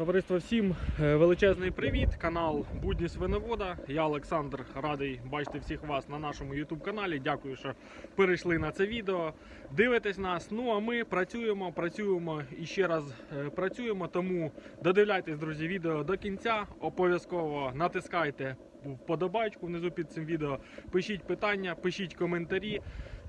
Товариство, всім е, величезний привіт. Канал Будні Свиновода. Я Олександр, радий бачити всіх вас на нашому YouTube каналі. Дякую, що перейшли на це відео. Дивитесь нас. Ну а ми працюємо, працюємо і ще раз е, працюємо. Тому додивляйтесь, друзі, відео до кінця. Обов'язково натискайте вподобайку внизу під цим відео. Пишіть питання, пишіть коментарі.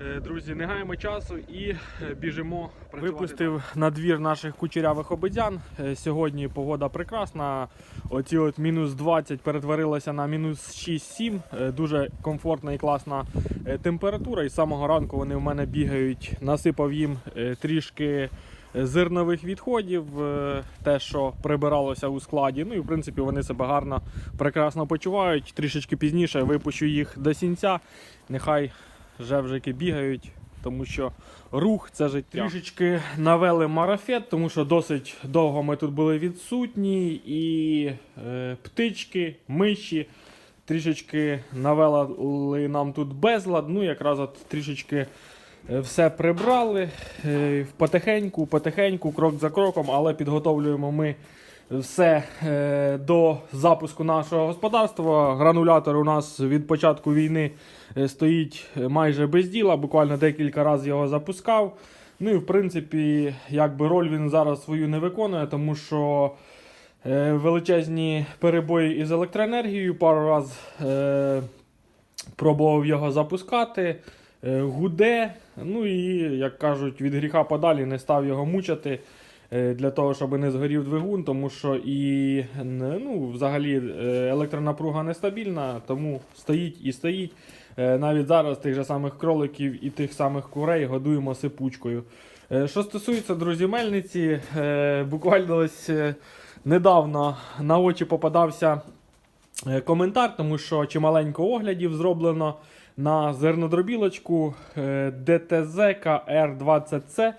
Е, Друзі, не гаємо часу і е, біжимо працювати. Випустив на двір наших кучерявих обезян. Е, Сьогодні погода прекрасна. Оці от мінус 20 перетворилася на мінус 6-7. Е, Дуже комфортна і класна температура. І з самого ранку вони в мене бігають. Насипав їм трішки зернових відходів, е, те, що прибиралося у складі. Ну і в принципі вони себе гарно, прекрасно почувають. Трішечки пізніше випущу їх до сінця. Нехай жевжики бігають, тому що рух це життя. Трішечки навели марафет, тому що досить довго ми тут були відсутні, і е, птички, миші. Трішечки навели нам тут безлад. Ну, якраз от трішечки все прибрали. Е, Потихеньку, потихеньку, крок за кроком, але підготовлюємо ми все е, до запуску нашого господарства. Гранулятор у нас від початку війни е, стоїть майже без діла, буквально декілька разів його запускав. Ну і в принципі, якби роль він зараз свою не виконує, тому що е, величезні перебої із електроенергією. Пару разів е, пробував його запускати. Е, Гуде, ну і, як кажуть, від гріха подалі не став його мучити е, для того, щоб не згорів двигун, тому що і ну, взагалі е, електронапруга нестабільна, тому стоїть і стоїть. Навіть зараз тих же самих кроликів і тих самих курей годуємо сипучкою. Що стосується друзі мельниці, буквально ось недавно на очі попадався коментар, тому що чималенько оглядів зроблено на зернодробілочку ДТЗ КР20C.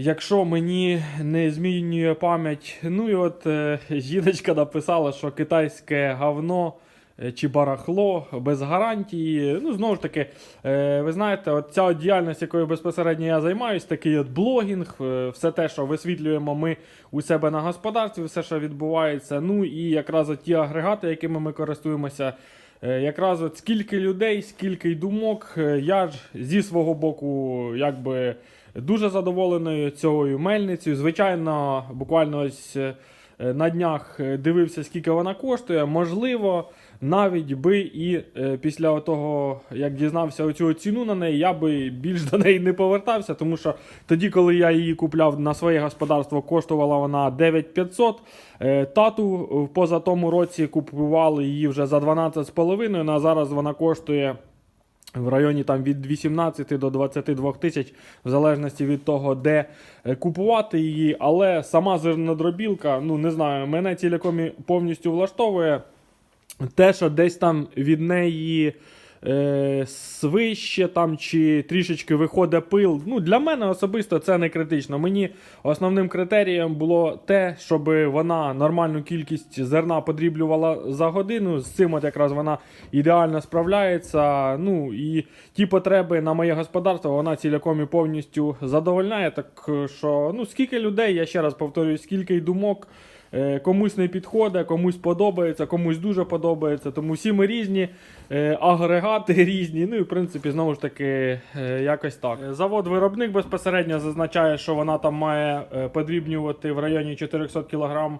Якщо мені не змінює пам'ять, ну і от е, жіночка написала, що китайське говно е, чи барахло без гарантії. Ну, знову ж таки, е, ви знаєте, от ця діяльність, якою безпосередньо я займаюсь, такий от блогінг, все те, що висвітлюємо ми у себе на господарстві, все, що відбувається. Ну і якраз от ті агрегати, якими ми користуємося. Е, Якраз от скільки людей, скільки й думок, е, я ж зі свого боку, якби дуже задоволений цією мельницею. Звичайно, буквально ось е, на днях дивився, скільки вона коштує. Можливо, навіть би і е, після того, як дізнався оцю ціну на неї, я би більш до неї не повертався, тому що тоді, коли я її купляв на своє господарство, коштувала вона 9500. Е, Тату поза тому році купували її вже за 12,5, ну, а зараз вона коштує. В районі там від 18 до 22 тисяч, в залежності від того, де е, купувати її. Але сама зернодробілка, ну не знаю, мене цілком і повністю влаштовує. Те, що десь там від неї е, свище там чи трішечки виходить пил. Ну, для мене особисто це не критично. Мені основним критерієм було те, щоб вона нормальну кількість зерна подріблювала за годину. З цим от якраз вона ідеально справляється. Ну і ті потреби на моє господарство вона цілком і повністю задовольняє. Так що, ну скільки людей, я ще раз повторюю, скільки й думок. Е, Комусь не підходить, комусь подобається, комусь дуже подобається. Тому всі ми різні, е, агрегати різні. Ну і в принципі, знову ж таки, е, якось так. Завод-виробник безпосередньо зазначає, що вона там має подрібнювати в районі 400 кг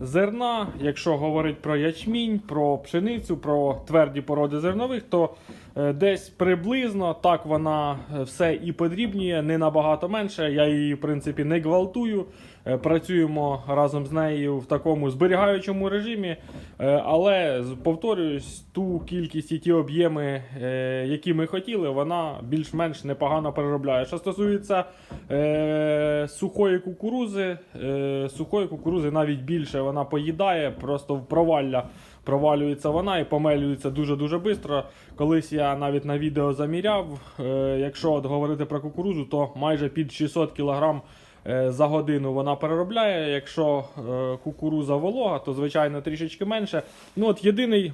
зерна. Якщо говорить про ячмінь, про пшеницю, про тверді породи зернових, то десь приблизно так вона е, все і подрібнює, не набагато менше. Я її, в принципі, не гвалтую. Е, Працюємо разом з нею в такому зберігаючому режимі, Е, але повторююсь, ту кількість і ті об'єми, е, які ми хотіли, вона більш-менш непогано переробляє. Що стосується е, сухої кукурузи, е, сухої кукурузи навіть більше вона поїдає, просто в провалля провалюється вона і помелюється дуже-дуже швидко. Колись я навіть на відео заміряв, е, якщо от говорити про кукурузу, то майже під 600 кг е, за годину вона переробляє. Якщо е, кукуруза волога, то звичайно трішечки менше. Ну от Єдиний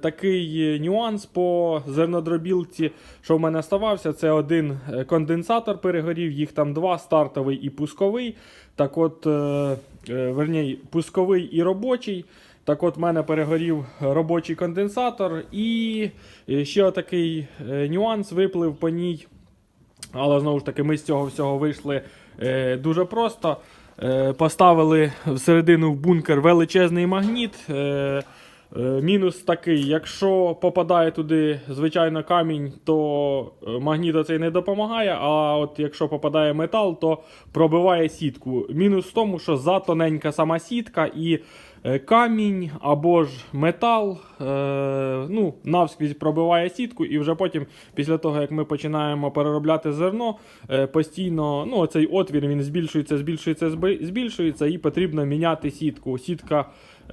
такий нюанс по зернодробілці, що в мене ставався, це один конденсатор перегорів, їх там два стартовий і пусковий. Так от, верній, пусковий і робочий. Так от в мене перегорів робочий конденсатор, і е, ще такий нюанс виплив по ній. Але знову ж таки, ми з цього всього вийшли е, дуже просто. Е, поставили всередину в бункер величезний магніт. Е, е, мінус такий, якщо попадає туди звичайно камінь, то е, магніт оцей не допомагає. А от якщо попадає метал, то пробиває сітку. Мінус в тому, що затоненька сама сітка і е, камінь або ж метал е, ну, навскрізь пробиває сітку, і вже потім, після того як ми починаємо переробляти зерно, е, постійно ну, цей отвір він збільшується, збільшується, збільшується, і потрібно міняти сітку. Сітка.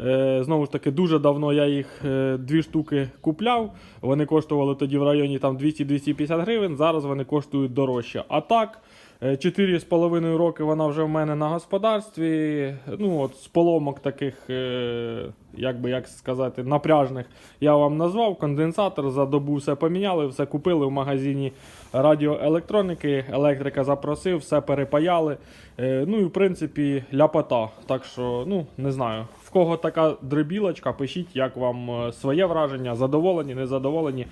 Е, знову ж таки, дуже давно я їх е, дві штуки купляв. Вони коштували тоді в районі там 200-250 гривень. Зараз вони коштують дорожче. А так, е, 4,5 роки вона вже в мене на господарстві. Ну, от з поломок таких, е, як би як сказати, напряжних я вам назвав. Конденсатор за добу все поміняли, все купили в магазині радіоелектроніки. Електрика запросив, все перепаяли. Е, ну і в принципі ляпота. Так що, ну, не знаю. Кого така дребілочка, пишіть, як вам е, своє враження, задоволені, незадоволені.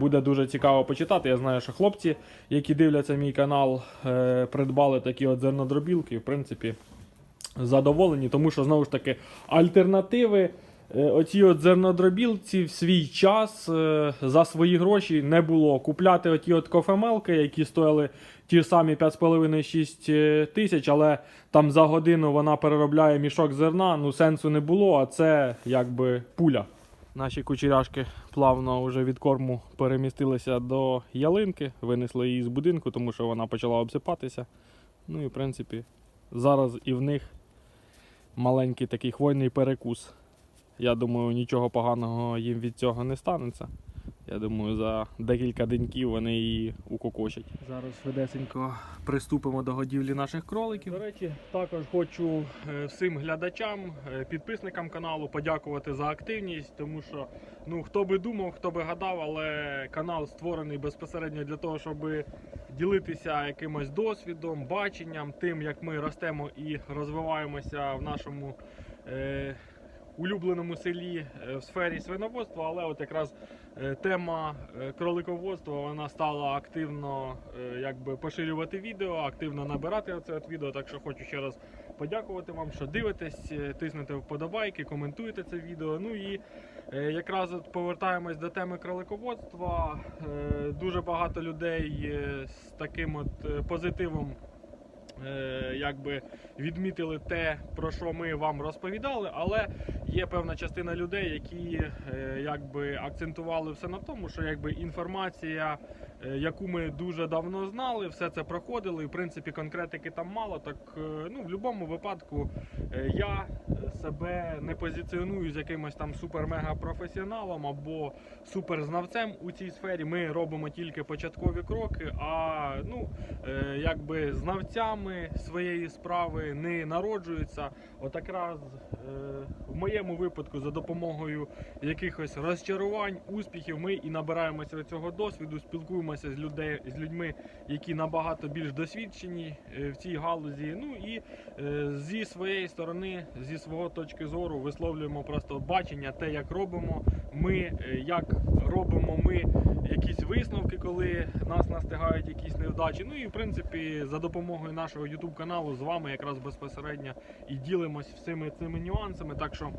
Буде дуже цікаво почитати. Я знаю, що хлопці, які дивляться мій канал, е, придбали такі от зернодробілки. В принципі, задоволені, тому що знову ж таки альтернативи. Е, Оці от зернодробілці в свій час е, за свої гроші не було. Купляти оті от кофемелки, які стояли ті самі 5,5-6 е, тисяч, але там за годину вона переробляє мішок зерна, ну сенсу не було, а це якби пуля. Наші кучеряшки плавно вже від корму перемістилися до ялинки, винесли її з будинку, тому що вона почала обсипатися. Ну і в принципі, зараз і в них маленький такий хвойний перекус. Я думаю, нічого поганого їм від цього не станеться. Я думаю, за декілька деньків вони її укокочать. Зараз швидесенько приступимо до годівлі наших кроликів. До речі, також хочу е, всім глядачам, е, підписникам каналу подякувати за активність, тому що ну хто би думав, хто би гадав, але канал створений безпосередньо для того, щоб ділитися якимось досвідом, баченням, тим, як ми ростемо і розвиваємося в нашому. Е, улюбленому селі е, в сфері свиноводства, але от якраз е, тема е, кролиководства вона стала активно якби поширювати відео, активно набирати от відео. Так що хочу ще раз подякувати вам, що дивитесь, тиснете вподобайки, коментуєте це відео. Ну і якраз от повертаємось до теми кролиководства. Дуже багато людей з таким от позитивом якби відмітили те, про що ми вам розповідали, але є певна частина людей, які е, якби акцентували все на тому, що якби інформація, е, яку ми дуже давно знали, все це проходили. І в принципі конкретики там мало. Так е, ну в будь-якому випадку е, я себе не позиціоную з якимось там супер-мега професіоналом або суперзнавцем у цій сфері. Ми робимо тільки початкові кроки. А ну е, якби знавцями своєї справи не народжуються. От якраз в моєму випадку за допомогою якихось розчарувань, успіхів ми і набираємося цього досвіду, спілкуємося з людей з людьми, які набагато більш досвідчені е, в цій галузі. Ну і е, зі своєї сторони, зі свого точки зору, висловлюємо просто бачення, те, як робимо. Ми е, як робимо ми якісь висновки, коли нас настигають якісь невдачі. Ну і в принципі, за допомогою нашого YouTube каналу з вами якраз безпосередньо і ділимось всіми цими нюансами. Так що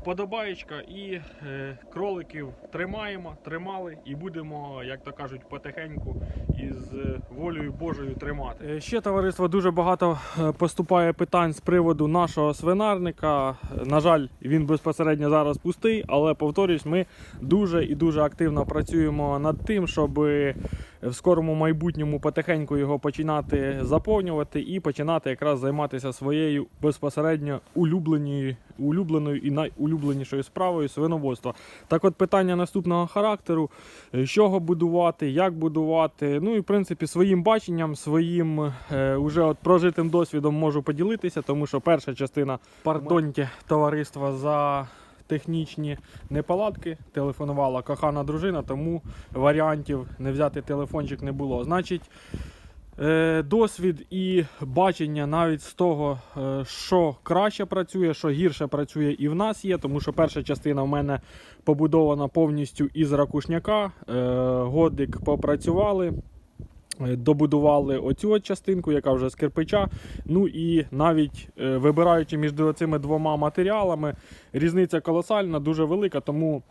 вподобаєчка і е, кроликів тримаємо, тримали і будемо, як то кажуть, потихеньку із е, волею Божою тримати. Е, Ще товариство дуже багато е, поступає питань з приводу нашого свинарника. На жаль, він безпосередньо зараз пустий, але повторюсь, ми дуже і дуже активно працюємо над тим, щоб в скорому майбутньому потихеньку його починати заповнювати і починати якраз займатися своєю безпосередньо улюбленою, улюбленою і найулюбленішою справою свиноводства. Так от питання наступного характеру: е, з чого будувати, як будувати. Ну і в принципі своїм баченням, своїм е, уже от прожитим досвідом можу поділитися, тому що перша частина пардоньте товариства за. Технічні неполадки телефонувала кохана дружина, тому варіантів не взяти телефончик не було. Значить, е, досвід і бачення навіть з того, е, що краще працює, що гірше працює, і в нас є, тому що перша частина в мене побудована повністю із ракушняка. Е, Годик попрацювали. Е, Добудували оцю частинку, яка вже з кирпича. Ну і навіть е, вибираючи між цими двома матеріалами, різниця колосальна, дуже велика, тому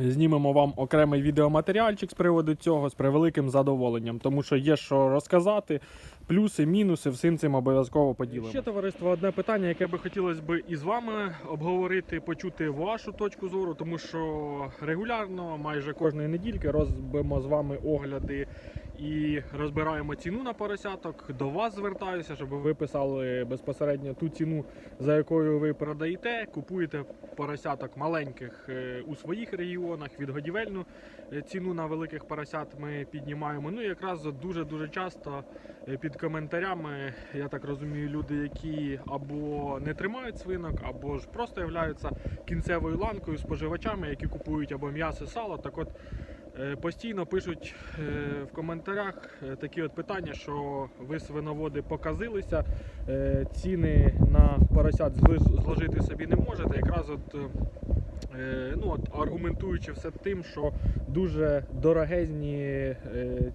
знімемо вам окремий відеоматеріальчик з приводу цього з превеликим задоволенням, тому що є що розказати. Плюси, мінуси, всім цим обов'язково поділимо. Ще товариство, одне питання, яке би хотілося б і з вами обговорити, почути вашу точку зору, тому що регулярно, майже кожної недільки, робимо з вами огляди і розбираємо ціну на поросяток. До вас звертаюся, щоб ви писали безпосередньо ту ціну, за якою ви продаєте, купуєте поросяток маленьких е, у своїх регіонах, відгодівельну е, ціну на великих поросят ми піднімаємо. Ну і якраз дуже дуже часто е, під коментарями, я так розумію, люди, які або не тримають свинок, або ж просто являються кінцевою ланкою споживачами, які купують або м'ясо, сало. Так от постійно пишуть е, в коментарях е, такі от питання, що ви свиноводи показилися, е, ціни на поросят зложити собі не можете. Якраз от. е, Е, ну, от, аргументуючи все тим, що дуже дорогезні е,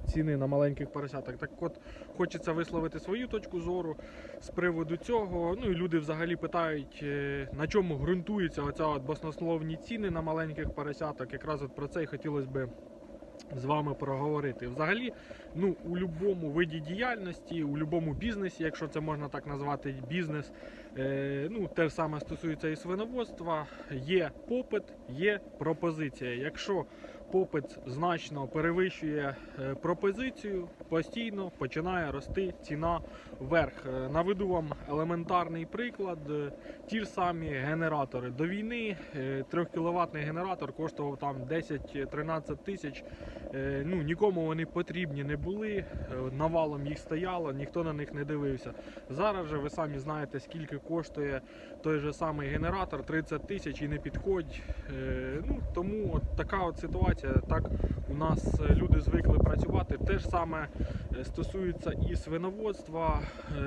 ціни на маленьких поросяток. Так от хочеться висловити свою точку зору з приводу цього. Ну і люди взагалі питають, е, на чому ґрунтуються оця от баснословні ціни на маленьких поросяток. Якраз от про це і хотілося б з вами проговорити. Взагалі, ну, у будь-якому виді діяльності, у будь-якому бізнесі, якщо це можна так назвати, бізнес, ну, те ж саме стосується і свиноводства, є попит, є пропозиція. Якщо попит значно перевищує е, пропозицію, постійно починає рости ціна вверх. Е, Наведу вам елементарний приклад. Е, Ті ж самі генератори до війни 3 кВт генератор коштував там 10-13 тисяч. Е, Ну, нікому вони потрібні не були. е, Навалом їх стояло, ніхто на них не дивився. Зараз же ви самі знаєте, скільки коштує той же самий генератор 30 тисяч і не підходь. Е, Ну, тому от така от ситуація. Так у нас е, люди звикли працювати. Те ж саме е, стосується і свиноводства.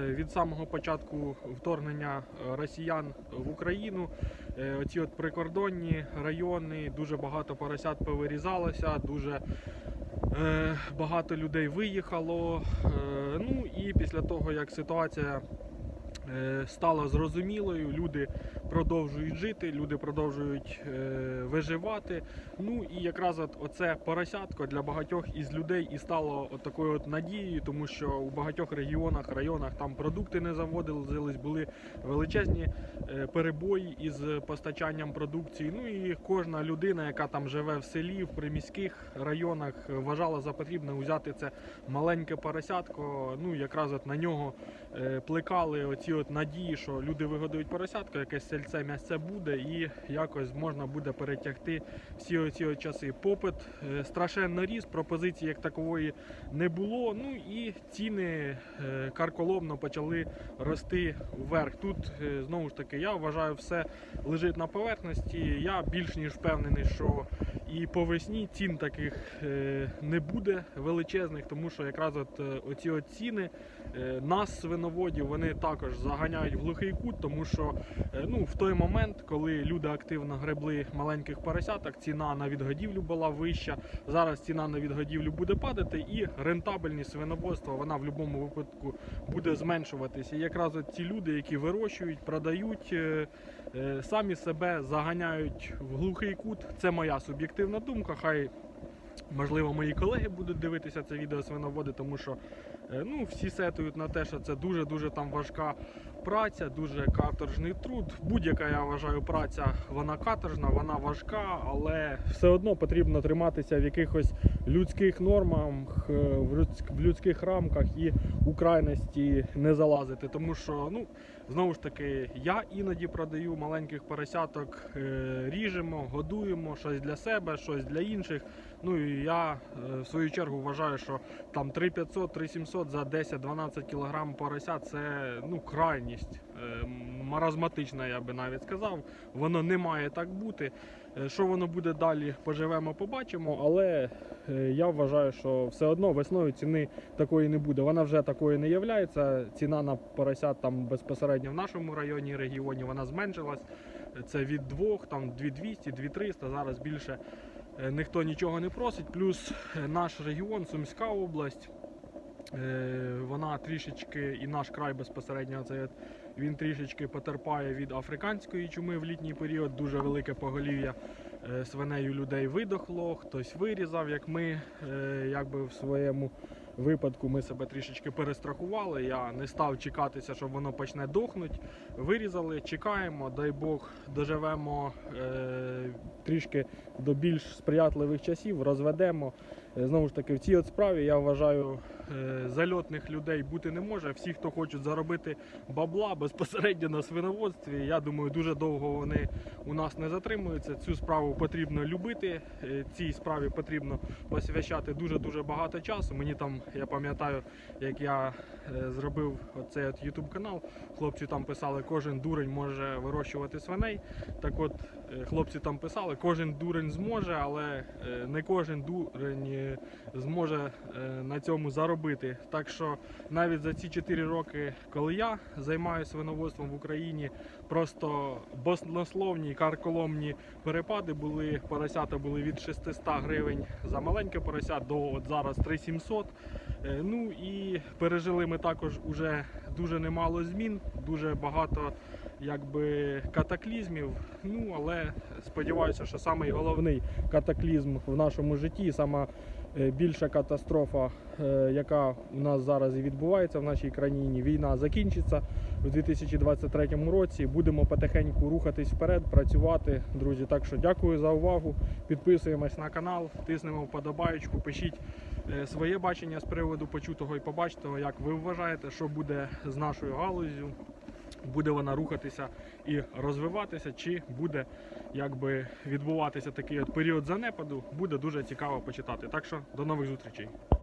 Від самого початку вторгнення росіян в Україну. Оці от прикордонні райони, дуже багато поросят повирізалося, дуже багато людей виїхало. Ну і після того, як ситуація стала зрозумілою, люди продовжують жити, люди продовжують е, виживати. Ну і якраз от оце поросятко для багатьох із людей і стало от такою от надією, тому що у багатьох регіонах, районах там продукти не заводились, були величезні е, перебої із постачанням продукції. Ну і кожна людина, яка там живе в селі, в приміських районах, вважала за потрібне взяти це маленьке поросятко. Ну якраз от на нього е, плекали оці от надії, що люди вигодують поросятко, якесь сельце м'ясце буде, і якось можна буде перетягти всі оці часи. Попит е, страшенно ріс, пропозиції як такової не було. Ну і ціни е, карколомно почали рости вверх. Тут е, знову ж таки я вважаю, все лежить на поверхності. Я більш ніж впевнений, що і по весні цін таких е, не буде величезних, тому що якраз от е, оці от ціни е, нас, свиноводів, вони також заганяють в глухий кут, тому що ну, в той момент, коли люди активно гребли маленьких поросяток, ціна на відгодівлю була вища. Зараз ціна на відгодівлю буде падати, і рентабельність свиноводства вона в будь-якому випадку буде зменшуватися. І якраз от ці люди, які вирощують, продають. Самі себе заганяють в глухий кут. Це моя суб'єктивна думка. Хай можливо мої колеги будуть дивитися це відео свиноводи, тому що е, ну, всі сетують на те, що це дуже дуже там важка праця, дуже каторжний труд. Будь-яка я вважаю праця, вона каторжна, вона важка, але все одно потрібно триматися в якихось людських нормах, е, в людськ- в людських рамках і у крайності не залазити. Тому що ну. Знову ж таки, я іноді продаю маленьких поросяток, е, ріжемо, годуємо щось для себе, щось для інших. Ну і я е, в свою чергу вважаю, що там 3500-3700 за 10-12 кг порося це ну крайні бездарність, е, маразматична, я би навіть сказав. Воно не має так бути. Е, Що воно буде далі, поживемо, побачимо. Але я вважаю, що все одно весною ціни такої не буде. Вона вже такою не являється. Ціна на поросят там безпосередньо в нашому районі регіоні вона зменшилась. Це від 2, там 2200, 2300, зараз більше ніхто нічого не просить. Плюс е, наш регіон, Сумська область, е, вона трішечки, і наш край безпосередньо, це він трішечки потерпає від африканської чуми в літній період. Дуже велике поголів'я свинею людей видохло, хтось вирізав, як ми е, якби в своєму випадку ми себе трішечки перестрахували. Я не став чекатися, що воно почне дохнути. Вирізали, чекаємо, дай Бог, доживемо е, трішки до більш сприятливих часів, розведемо. Е, Знову ж таки, в цій от справі я вважаю, е, зальотних людей бути не може. Всі, хто хочуть заробити бабла безпосередньо на свиноводстві, я думаю, дуже довго вони у нас не затримуються. Цю справу потрібно любити. е, Цій справі потрібно посвящати дуже дуже багато часу. Мені там, я пам'ятаю, як я зробив оцей от YouTube канал. Хлопці там писали, кожен дурень може вирощувати свиней. Так от хлопці там писали, кожен дурень зможе, але е, не кожен дурень е, зможе е, на цьому заробити. Так що навіть за ці 4 роки, коли я займаюся свиноводством в Україні, просто баснословні карколомні перепади були. Поросята були від 600 гривень за маленьке порося до от зараз 3700. Е, Ну і пережили ми також уже дуже немало змін, дуже багато якби катаклізмів. Ну але сподіваюся, що самий головний катаклізм в нашому житті, сама е, більша катастрофа, е, яка у нас зараз і відбувається в нашій країні, війна закінчиться у 2023 році. Будемо потихеньку рухатись вперед, працювати, друзі. Так що дякую за увагу. Підписуємось на канал, тиснемо вподобаєчку, пишіть е, своє бачення з приводу почутого і побаченого, як ви вважаєте, що буде з нашою галузю. Буде вона рухатися і розвиватися, чи буде якби відбуватися такий от період занепаду, буде дуже цікаво почитати. Так що до нових зустрічей.